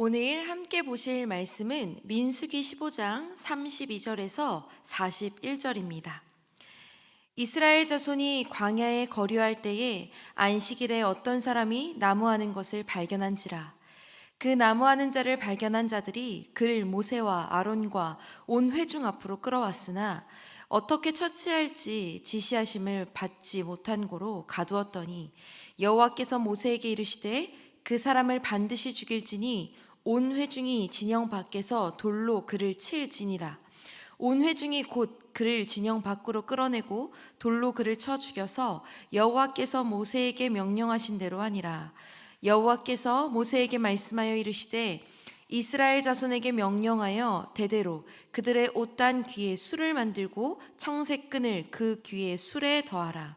오늘 함께 보실 말씀은 민수기 15장 32절에서 41절입니다. 이스라엘 자손이 광야에 거류할 때에 안식일에 어떤 사람이 나무하는 것을 발견한지라 그 나무하는 자를 발견한 자들이 그를 모세와 아론과 온 회중 앞으로 끌어왔으나 어떻게 처치할지 지시하심을 받지 못한 고로 가두었더니 여호와께서 모세에게 이르시되 그 사람을 반드시 죽일지니 온 회중이 진영 밖에서 돌로 그를 칠지니라. 온 회중이 곧 그를 진영 밖으로 끌어내고 돌로 그를 쳐 죽여서 여호와께서 모세에게 명령하신 대로 하니라. 여호와께서 모세에게 말씀하여 이르시되 이스라엘 자손에게 명령하여 대대로 그들의 옷단 귀에 술을 만들고 청색 끈을 그 귀에 술에 더하라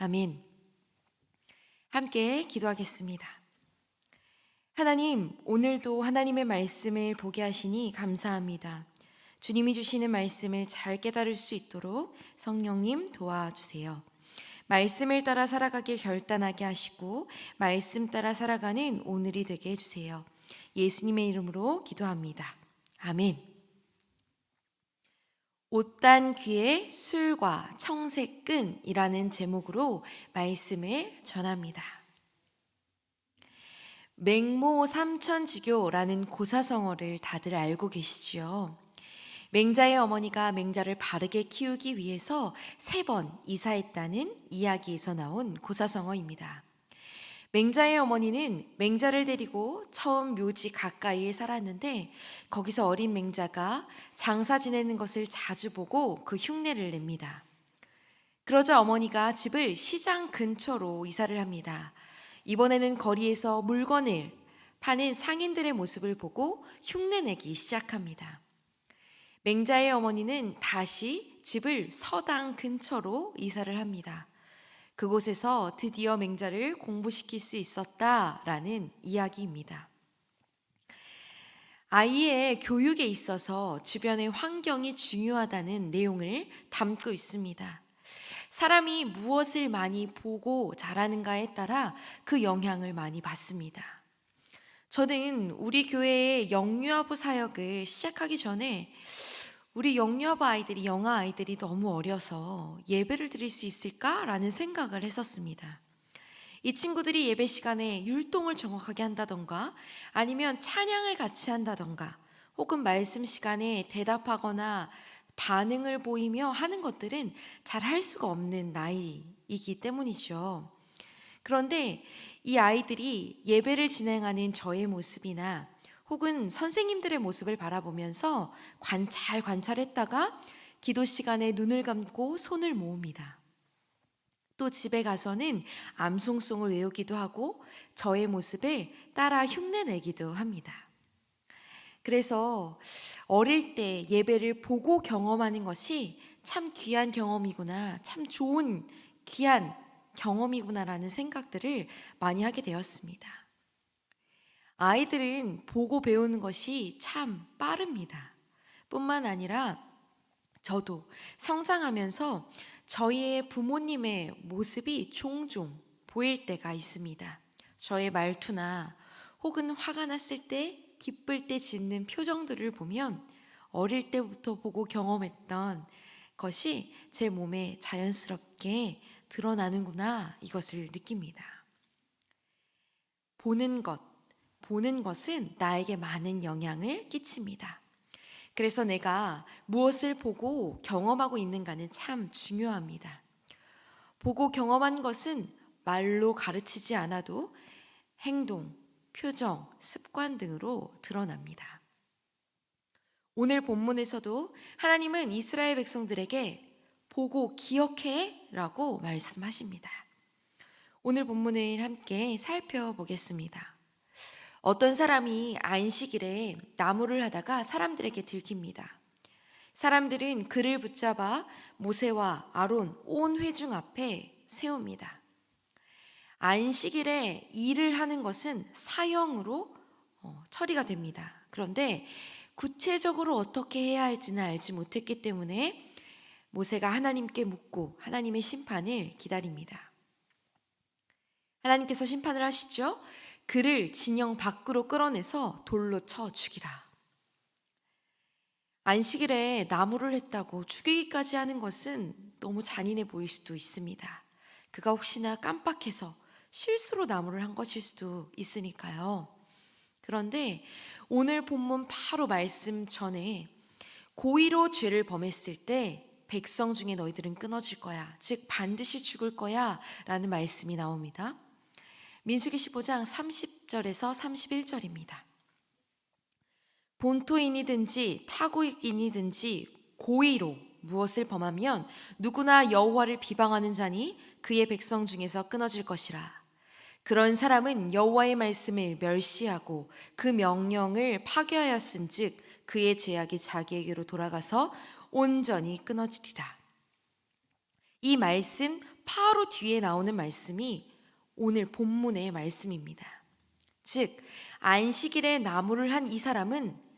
아멘. 함께 기도하겠습니다. 하나님, 오늘도 하나님의 말씀을 보게 하시니 감사합니다. 주님이 주시는 말씀을 잘 깨달을 수 있도록 성령님 도와주세요. 말씀을 따라 살아가길 결단하게 하시고 말씀 따라 살아가는 오늘이 되게 해주세요. 예수님의 이름으로 기도합니다. 아멘. 옷단 귀에 술과 청색 끈이라는 제목으로 말씀을 전합니다. 맹모 삼천지교라는 고사성어를 다들 알고 계시지요. 맹자의 어머니가 맹자를 바르게 키우기 위해서 세 번 이사했다는 이야기에서 나온 고사성어입니다. 맹자의 어머니는 맹자를 데리고 처음 묘지 가까이에 살았는데 거기서 어린 맹자가 장사 지내는 것을 자주 보고 그 흉내를 냅니다. 그러자 어머니가 집을 시장 근처로 이사를 합니다. 이번에는 거리에서 물건을 파는 상인들의 모습을 보고 흉내내기 시작합니다. 맹자의 어머니는 다시 집을 서당 근처로 이사를 합니다. 그곳에서 드디어 맹자를 공부시킬 수 있었다라는 이야기입니다. 아이의 교육에 있어서 주변의 환경이 중요하다는 내용을 담고 있습니다. 사람이 무엇을 많이 보고 자라는가에 따라 그 영향을 많이 받습니다. 저는 우리 교회의 영유아부 사역을 시작하기 전에 우리 영유아부 아이들이 영아 아이들이 너무 어려서 예배를 드릴 수 있을까라는 생각을 했었습니다. 이 친구들이 예배 시간에 율동을 정확하게 한다던가 아니면 찬양을 같이 한다던가 혹은 말씀 시간에 대답하거나 반응을 보이며 하는 것들은 잘 할 수가 없는 나이이기 때문이죠. 그런데 이 아이들이 예배를 진행하는 저의 모습이나 혹은 선생님들의 모습을 바라보면서 관, 잘 관찰했다가 기도 시간에 눈을 감고 손을 모읍니다. 또 집에 가서는 암송송을 외우기도 하고 저의 모습을 따라 흉내내기도 합니다. 그래서 어릴 때 예배를 보고 경험하는 것이 참 귀한 경험이구나, 참 좋은 귀한 경험이구나라는 생각들을 많이 하게 되었습니다. 아이들은 보고 배우는 것이 참 빠릅니다. 뿐만 아니라 저도 성장하면서 저희의 부모님의 모습이 종종 보일 때가 있습니다. 저의 말투나 혹은 화가 났을 때, 기쁠 때 짓는 표정들을 보면 어릴 때부터 보고 경험했던 것이 제 몸에 자연스럽게 드러나는구나 이것을 느낍니다. 보는 것, 보는 것은 나에게 많은 영향을 끼칩니다. 그래서 내가 무엇을 보고 경험하고 있는가는 참 중요합니다. 보고 경험한 것은 말로 가르치지 않아도 행동, 표정, 습관 등으로 드러납니다. 오늘 본문에서도 하나님은 이스라엘 백성들에게 보고 기억해 라고 말씀하십니다. 오늘 본문을 함께 살펴보겠습니다. 어떤 사람이 안식일에 나무를 하다가 사람들에게 들킵니다. 사람들은 그를 붙잡아 모세와 아론 온 회중 앞에 세웁니다. 안식일에 일을 하는 것은 사형으로 어, 처리가 됩니다. 그런데 구체적으로 어떻게 해야 할지는 알지 못했기 때문에 모세가 하나님께 묻고 하나님의 심판을 기다립니다. 하나님께서 심판을 하시죠. 그를 진영 밖으로 끌어내서 돌로 쳐 죽이라. 안식일에 나무를 했다고 죽이기까지 하는 것은 너무 잔인해 보일 수도 있습니다. 그가 혹시나 깜빡해서 실수로 나무를 한 것일 수도 있으니까요. 그런데 오늘 본문 바로 말씀 전에 고의로 죄를 범했을 때 백성 중에 너희들은 끊어질 거야. 즉 반드시 죽을 거야. 라는 말씀이 나옵니다. 민수기 15장 30절에서 31절입니다. 본토인이든지 타국인이든지 고의로 무엇을 범하면 누구나 여호와를 비방하는 자니 그의 백성 중에서 끊어질 것이라. 그런 사람은 여호와의 말씀을 멸시하고 그 명령을 파괴하였은즉 그의 죄악이 자기에게로 돌아가서 온전히 끊어지리라. 이 말씀 바로 뒤에 나오는 말씀이 오늘 본문의 말씀입니다. 즉 안식일에 나무를 한 이 사람은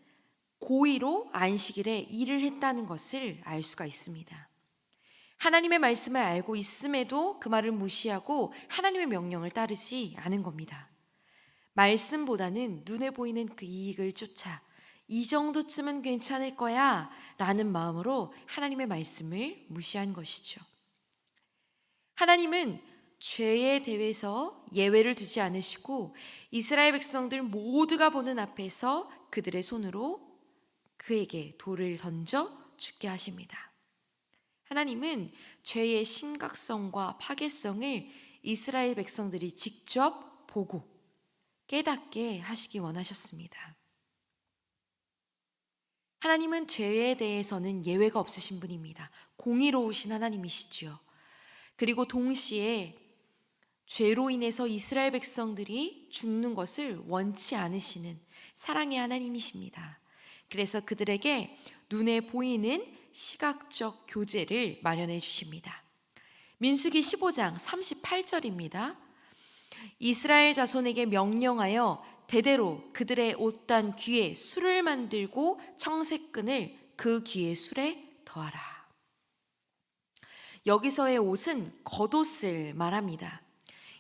고의로 안식일에 일을 했다는 것을 알 수가 있습니다. 하나님의 말씀을 알고 있음에도 그 말을 무시하고 하나님의 명령을 따르지 않은 겁니다. 말씀보다는 눈에 보이는 그 이익을 쫓아 이 정도쯤은 괜찮을 거야 라는 마음으로 하나님의 말씀을 무시한 것이죠. 하나님은 죄에 대해서 예외를 두지 않으시고 이스라엘 백성들 모두가 보는 앞에서 그들의 손으로 그에게 돌을 던져 죽게 하십니다. 하나님은 죄의 심각성과 파괴성을 이스라엘 백성들이 직접 보고 깨닫게 하시기 원하셨습니다. 하나님은 죄에 대해서는 예외가 없으신 분입니다. 공의로우신 하나님이시지요. 그리고 동시에 죄로 인해서 이스라엘 백성들이 죽는 것을 원치 않으시는 사랑의 하나님이십니다. 그래서 그들에게 눈에 보이는 시각적 교제를 마련해 주십니다. 민수기 15장 38절입니다. 이스라엘 자손에게 명령하여 대대로 그들의 옷단 귀에 술을 만들고 청색끈을 그 귀의 술에 더하라. 여기서의 옷은 겉옷을 말합니다.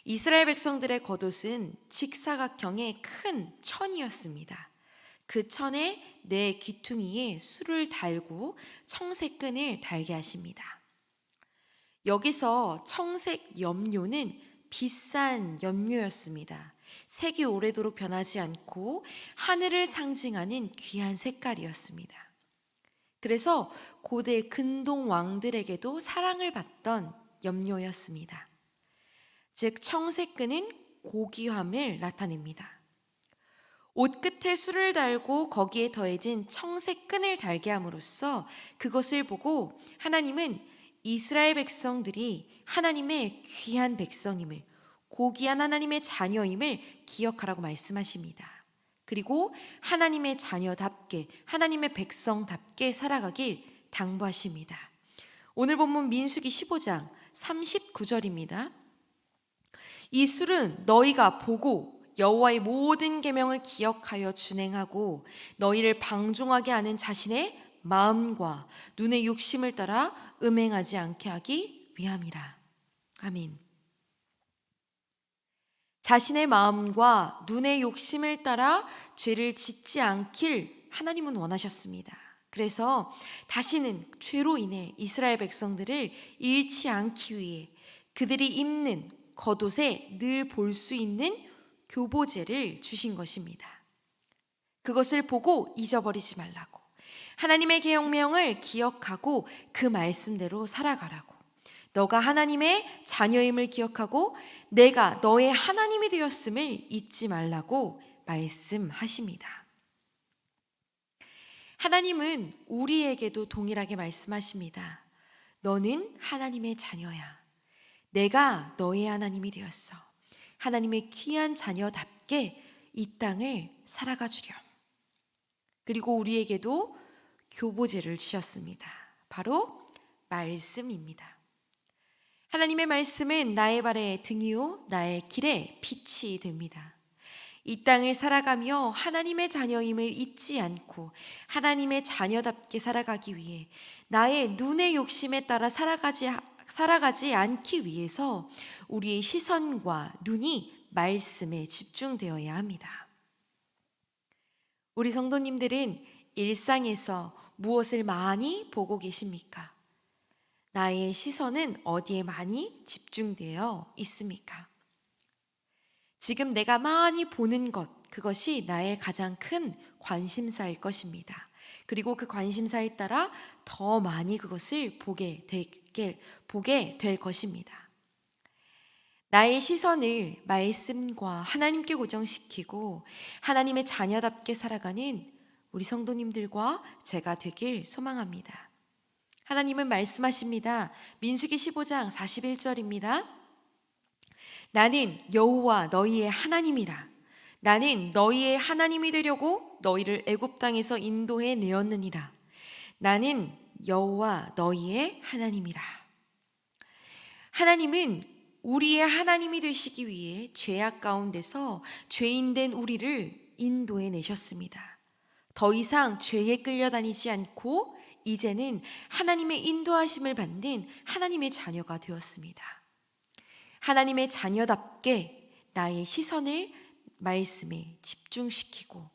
이스라엘 백성들의 겉옷은 직사각형의 큰 천이었습니다. 그 천에 내 귀퉁이에 술을 달고 청색 끈을 달게 하십니다. 여기서 청색 염료는 비싼 염료였습니다. 색이 오래도록 변하지 않고 하늘을 상징하는 귀한 색깔이었습니다. 그래서 고대 근동 왕들에게도 사랑을 받던 염료였습니다. 즉 청색끈은 고귀함을 나타냅니다. 옷 끝에 술을 달고 거기에 더해진 청색 끈을 달게 함으로써 그것을 보고 하나님은 이스라엘 백성들이 하나님의 귀한 백성임을 고귀한 하나님의 자녀임을 기억하라고 말씀하십니다. 그리고 하나님의 자녀답게 하나님의 백성답게 살아가길 당부하십니다. 오늘 본문 민수기 15장 39절입니다. 이 술은 너희가 보고 여호와의 모든 계명을 기억하여 준행하고 너희를 방종하게 하는 자신의 마음과 눈의 욕심을 따라 음행하지 않게 하기 위함이라. 아멘. 자신의 마음과 눈의 욕심을 따라 죄를 짓지 않길 하나님은 원하셨습니다. 그래서 다시는 죄로 인해 이스라엘 백성들을 잃지 않기 위해 그들이 입는 겉옷에 늘 볼 수 있는 교보제를 주신 것입니다. 그것을 보고 잊어버리지 말라고. 하나님의 계명을 기억하고 그 말씀대로 살아가라고. 너가 하나님의 자녀임을 기억하고 내가 너의 하나님이 되었음을 잊지 말라고 말씀하십니다. 하나님은 우리에게도 동일하게 말씀하십니다. 너는 하나님의 자녀야. 내가 너의 하나님이 되었어. 하나님의 귀한 자녀답게 이 땅을 살아가 주렴. 그리고 우리에게도 교보제를 주셨습니다. 바로 말씀입니다. 하나님의 말씀은 나의 발에 등이요 나의 길에 빛이 됩니다. 이 땅을 살아가며 하나님의 자녀임을 잊지 않고 하나님의 자녀답게 살아가기 위해 나의 눈의 욕심에 따라 살아가지 살아가지 않기 위해서 우리의 시선과 눈이 말씀에 집중되어야 합니다. 우리 성도님들은 일상에서 무엇을 많이 보고 계십니까? 나의 시선은 어디에 많이 집중되어 있습니까? 지금 내가 많이 보는 것, 그것이 나의 가장 큰 관심사일 것입니다. 그리고 그 관심사에 따라 더 많이 그것을 보게 될, 보게 될 것입니다. 나의 시선을 말씀과 하나님께 고정시키고 하나님의 자녀답게 살아가는 우리 성도님들과 제가 되길 소망합니다. 하나님은 말씀하십니다. 민수기 15장 41절입니다. 나는 여호와 너희의 하나님이라. 나는 너희의 하나님이 되려고 너희를 애굽 땅에서 인도해 내었느니라. 나는 여호와 너희의 하나님이라. 하나님은 우리의 하나님이 되시기 위해 죄악 가운데서 죄인된 우리를 인도해 내셨습니다. 더 이상 죄에 끌려다니지 않고 이제는 하나님의 인도하심을 받는 하나님의 자녀가 되었습니다. 하나님의 자녀답게 나의 시선을 말씀에 집중시키고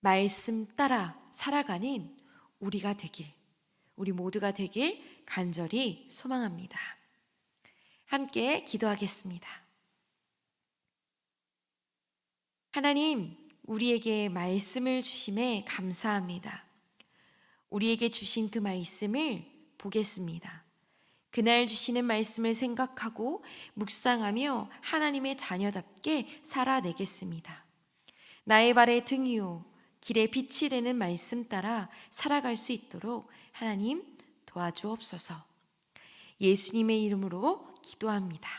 말씀 따라 살아가는 우리가 되길, 우리 모두가 되길 간절히 소망합니다. 함께 기도하겠습니다. 하나님, 우리에게 말씀을 주심에 감사합니다. 우리에게 주신 그 말씀을 보겠습니다. 그날 주시는 말씀을 생각하고 묵상하며 하나님의 자녀답게 살아내겠습니다. 나의 발의 등이요 길에 빛이 되는 말씀 따라 살아갈 수 있도록 하나님 도와주옵소서. 예수님의 이름으로 기도합니다.